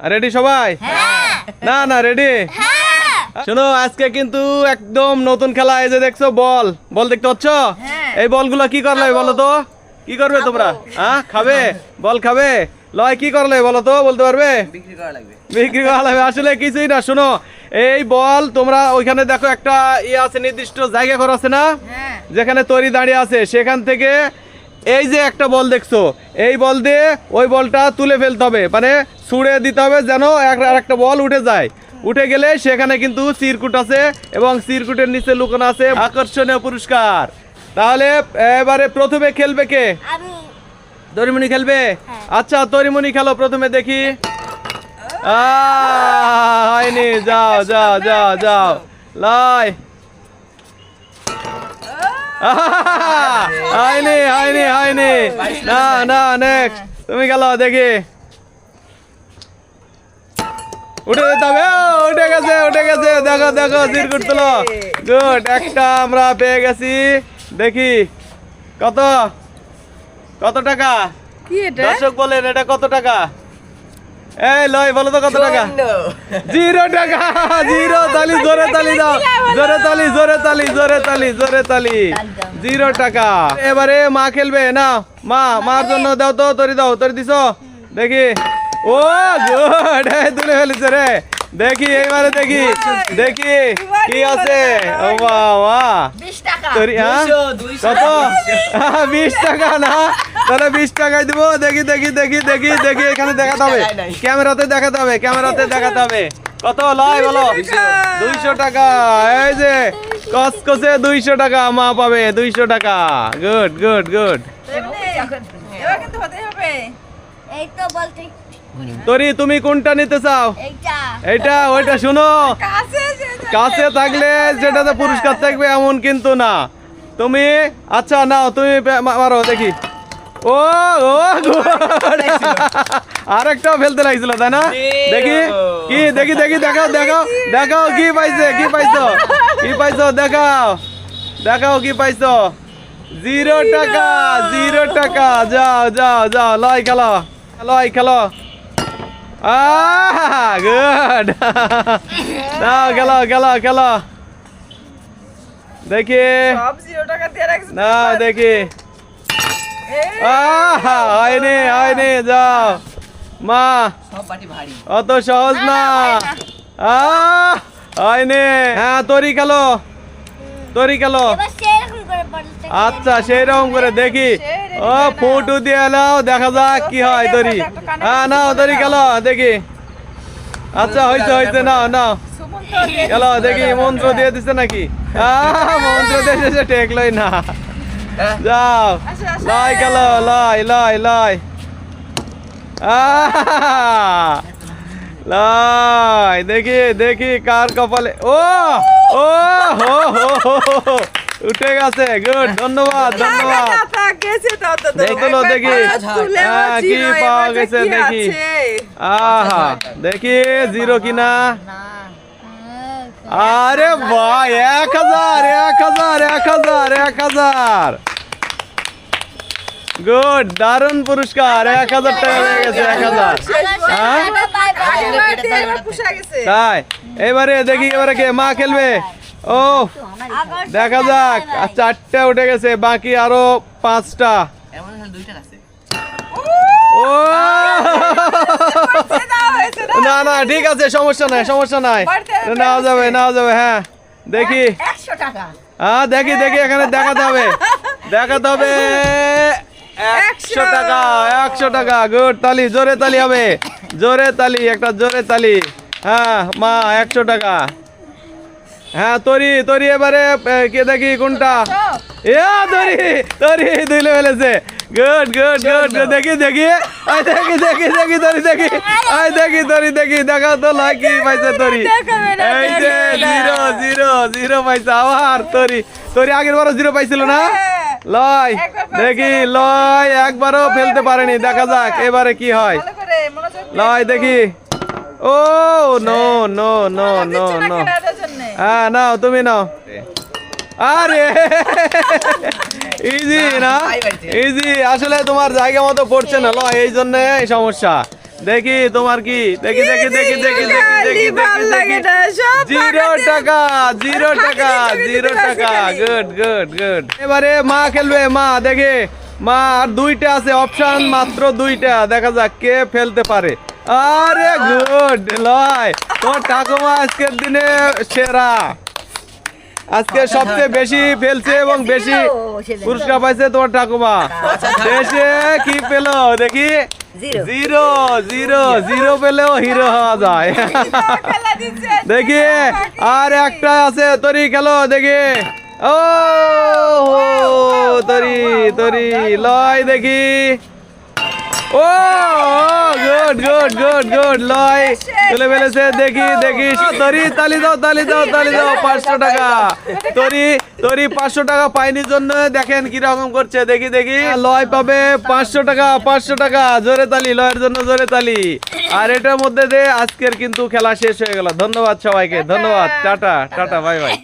Ready সবাই? না না রেডি শোনো আজকে কিন্তু একদম নতুন খেলা এই যে দেখছ বল। বল দেখতে পাচ্ছ? এই বলগুলো কি করলে বলো তো? কি করবে তোমরা? হ্যাঁ খাবে? বল খাবে? লয় কি করলে বলো তো বলতে পারবে? বিক্রি করা লাগবে। বিক্রি করা লাগবে। আসলে কিছুই না শোনো এই বল তোমরা ওইখানে দেখো একটা ইয়ে আছে নির্দিষ্ট জায়গা করা আছে না? যেখানে তৈরি দাঁড়িয়ে আছে। সেখান থেকে এই যে একটা বল দেখছ এই বল দিয়ে ওই বলটা তুলে ফেলতে হবে। মানে ছুঁড়ে দিতে হবে যেন আর একটা বল উঠে যায়। উঠে গেলে সেখানে কিন্তু সিরকুট আছে এবং সিরকুটের নিচে লুকানো আছে। আকর্ষণীয় পুরস্কার। তাহলে এবারে প্রথমে খেলবে কে? তরিমণি খেলবে? আচ্ছা তরিমণি খেলো প্রথমে দেখি। আহ, হয়নি। যাও যাও যাও যাও। লাই হয়নি হয়নি হয়নি। না না নেক্সট তুমি খেলো দেখি। উঠে উঠে গেছে উঠে গেছে। দেখো দেখো সিরকুট তুলো। গুড একটা আমরা পেয়ে গেছি। দেখি কত? কত টাকা? দর্শক বলেন এটা কত টাকা? এই লয় বলো তো কত টাকা? জিরো টাকা জিরো তালি জোরে তালি দাও জোরে তালি জোরে তালি জোরে তালি জোরে তালি। জিরো টাকা। এবারে মা খেলবে না মা মার জন্য দাও তো তরি দাও তরি দিছো। দেখি। ও গুড তুলে ফেলেছে রে। দেখি এবারে দেখি। দেখি কি আছে? ও বাবা। বিশ টাকা। তরি হ্যাঁ? কত? বিশ টাকা না। তাহলে বিশ টাকায় দিব। দেখি দেখি দেখি দেখি দেখি এখানে দেখাতে হবে। ক্যামেরাতে দেখাতে হবে ক্যামেরাতে দেখাতে হবে। কত? লয় বলো। দুইশো টাকা। এই যে কসকসে দুইশো টাকা মা পাবে দুইশো টাকা। Good good good. এবার কিন্তু হতে হবে। এই তো বলতে তরি তুমি কোনটা নিতে চাও? এইটা। এইটা ওইটা শুনো। কাছে থাকলে যেটাতে পুরস্কার থাকবে এমন কিন্তু না। তুমি আচ্ছা নাও তুমি মারো দেখি। ও ও আর একটা ফেলতে লাগছিল তাই না? দেখি কি দেখি দেখি দেখাও দেখাও দেখাও কি পাইছে কি পাইছো? কি পাইছো দেখাও। দেখাও কি পাইছো? জিরো টাকা জিরো টাকা। যাও যাও যাও লয় খেলো। লয় খেলো। আহ গুড নাও গেল গেল গেল দেখি সব জিরো টাকা দিয়ে রাখছি না দেখি হয়নি হয়নি যাও। মা। অত সহজ না আহ হয়নি হ্যাঁ তরি খেলো। তরি খেলো। এবার সেরকম করে বলতে আচ্ছা সেই রকম করে দেখি। ও ফুটু দিয়ে এলাও দেখা যাক কি হয় তরি হ্যাঁ নাও তরি খেলো দেখি। আচ্ছা হয়েছে হয়েছে নাও নাও। গেল দেখি মন্ত্র দিয়ে দিছে নাকি? মন্ত্র দিয়ে দিছে টেকলই না। যাও। লয় গেল লয় লয় লয় লয় দেখি দেখি কার কপালে ও ও হো হো, হো। উঠে গেছে গুড ধন্যবাদ ধন্যবাদ। দেখো একবার দেখি। হ্যাঁ, কি পাওয়া গেছে দেখি। আহা দেখি জিরো কিনা? আরে ভাই এক হাজার এক হাজার এক হাজার এক হাজার। গুড দারুণ পুরস্কার এক হাজার টাকা হয়ে গেছে এক হাজার। হ্যাঁ? তাই এবারে দেখি এবারে কে মা খেলবে? ও দেখা যাক আর চারটে উঠে গেছে বাকি আরও পাঁচটা। না না ঠিক আছে সমস্যা নাই সমস্যা নাই। নাও যাবে নাও যাবে হ্যাঁ দেখি। হ্যাঁ দেখি দেখি এখানে দেখাতে হবে। দেখাতে হবে। একশো। টাকা একশো টাকা গুড তালি জোরে তালি হবে। জোরে তালি একটা জোরে তালি। হ্যাঁ মা একশো টাকা। হ্যাঁ তরি তরি এবারে কে দেখি কোনটা? এ তরি তরি দিলে ফেলেছে। গুড গুড গুড দেখি দেখি। আই দেখি দেখি দেখি তরি দেখি। আই দেখি তরি দেখি দেখাও তো লয় কি পাইছে তরি। এই যে। জিরো জিরো জিরো পাইছে আবার তরি। তরি আগের বারও জিরো পাইছিল না? হ্যাঁ। লয় দেখি লয় একবারও ফেলতে পারেনি। দেখা যাক এবারে কি হয়। লয় দেখি। Oh no no no no না হ্যাঁ নাও তুমি নাও। আরে ইজি না ইজি আসলে তোমার জায়গা মতো পড়ছে না ল এই জন্য এই সমস্যা। দেখি তোমার কি দেখি দেখি দেখি দেখি দেখি দেখি জিরো টাকা জিরো টাকা জিরো টাকা। গুড গুড গুড এবারে মা খেলবে মা দেখে। মা আর দুইটা আছে অপশন মাত্র দুইটা। দেখা যাক কে ফেলতে পারে। আরে গুড লয়। তোর ঠাকুমা আজকের দিনে সেরা। আজকে সবচেয়ে বেশি ফেলছে এবং বেশি পুরস্কার পাইছে তোমার ঠাকুমা। শেষে কি পেল দেখি? জিরো। জিরো জিরো পেলেও হিরো হওয়া যায়। দেখি আর একটা আছে তরি খেলো দেখি। ও তরি তরি লয় দেখি। ও! গুড গুড গুড গুড লয়। তুলে ফেলেছে, দেখি দেখি। তরি, তালি দাও তালি দাও তালি দাও, পাঁচশো টাকা। তরি তরি, পাঁচশো টাকা পাইনি জন্য দেখেন কীরকম করছে। দেখি দেখি। লয় পাবে পাঁচশো টাকা পাঁচশো টাকা। জোরে তালি, লয়ের জন্য জোরে তালি। আর এটার মধ্যে দিয়ে আজকের কিন্তু খেলা শেষ হয়ে গেল। ধন্যবাদ সবাইকে, ধন্যবাদ। Ta-ta ta-ta, bye bye.